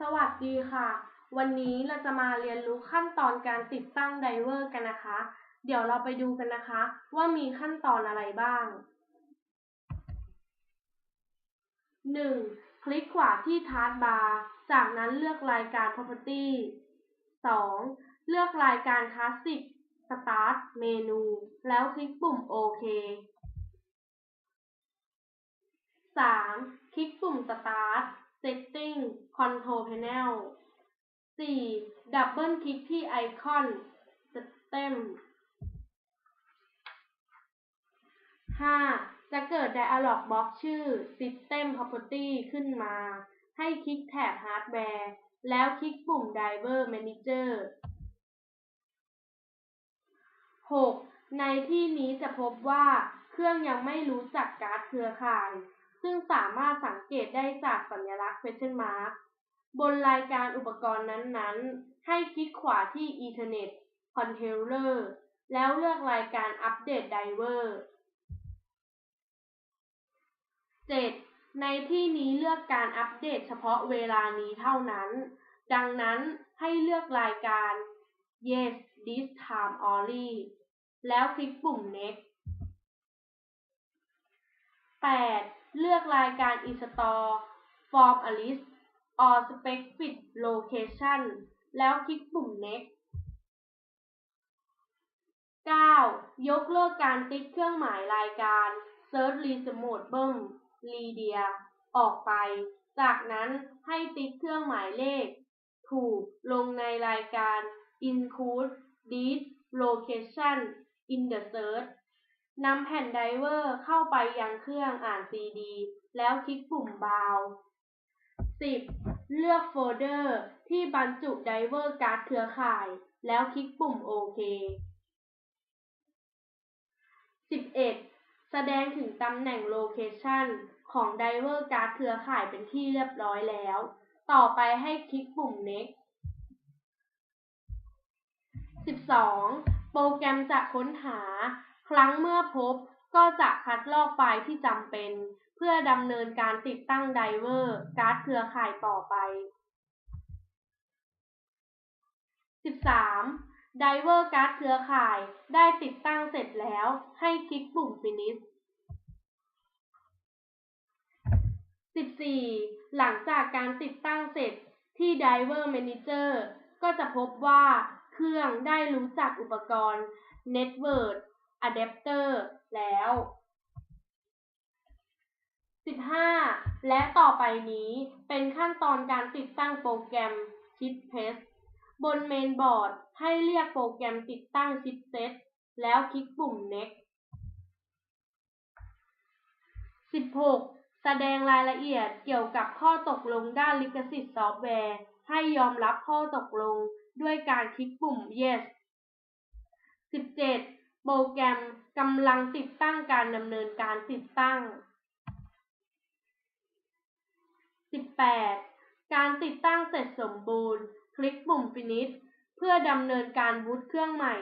สวัสดีค่ะ วันนี้เราจะมาเรียนรู้ขั้นตอนการติดตั้งไดเวอร์กันนะคะ เดี๋ยวเราไปดูกันนะคะ ว่ามีขั้นตอนอะไรบ้าง 1. คลิกขวาที่ทาร์บาร์ จากนั้นเลือกรายการ Property 2. เลือกรายการ Classic Start เมนู แล้วคลิกปุ่มโอเค 3. คลิกปุ่ม Start Setting Control Panel 4. ดับเบิลคลิกที่ไอคอน System 5. จะเกิด Dialog Box ชื่อ System Property ขึ้นมา ให้คลิกแถบ Hardware แล้วคลิกปุ่ม Driver Manager 6. ในที่นี้จะพบว่าเครื่องยังไม่รู้จักการ์ดเครือข่าย ซึ่งสามารถสังเกตได้จากสัญลักษณ์ question mark บนรายการอุปกรณ์นั้นๆ ให้คลิกขวาที่ Ethernet Controller แล้วเลือกรายการ Update Driver 7. ในที่นี้เลือกการอัปเดตเฉพาะเวลานี้เท่านั้น ดังนั้นให้เลือกรายการ Yes this time only แล้วคลิกปุ่ม Next 8. เลือกรายการ Install Form a list or specific location แล้วคลิกปุ่ม Next 9. ยกเลิกการติ๊กเครื่องหมายรายการ Search Reasonable Media ออกไป จากนั้นให้ติ๊กเครื่องหมายเลข ถูกลงในรายการ Include this location in the search นำแผ่นไดเวอร์เข้าไปยังเครื่องอ่านซีดี แล้วคลิกปุ่ม Bound 10. เลือกโฟลเดอร์ที่บรรจุไดเวอร์การ์ดเครือข่าย แล้วคลิกปุ่มโอเค 11. แสดงถึงตำแหน่งโลเคชันของไดเวอร์การ์ดเครือข่ายเป็นที่เรียบร้อยแล้ว ต่อไปให้คลิกปุ่ม Next 12. โปรแกรมจะค้นหา ครั้งเมื่อพบก็จะคัดลอกไฟล์ที่จำเป็น เพื่อดำเนินการติดตั้งไดเวอร์ การ์ดเครือข่ายต่อไป 13. ไดเวอร์การ์ดเครือข่ายได้ติดตั้งเสร็จแล้ว ให้คลิกปุ่ม Finish 14. หลังจากการติดตั้งเสร็จที่ Diver Manager ก็จะพบว่าเครื่องได้รู้จักอุปกรณ์ Network Adapter แล้ว 15. และต่อไปนี้เป็นขั้นตอนการติดตั้งโปรแกรม Chipset บนเมนบอร์ดให้เรียกโปรแกรมติดตั้ง Chipset แล้วคลิกปุ่ม Next 16. แสดงรายละเอียดเกี่ยวกับข้อตกลงด้านลิขสิทธิ์ซอฟต์แวร์ ให้ยอมรับข้อตกลงด้วยการคลิกปุ่ม Yes 17. โปรแกรมกำลังติดตั้งการดำเนินการติดตั้ง 18. การติดตั้งเสร็จสมบูรณ์ คลิกปุ่ม Finish เพื่อดำเนินการบูตเครื่องใหม่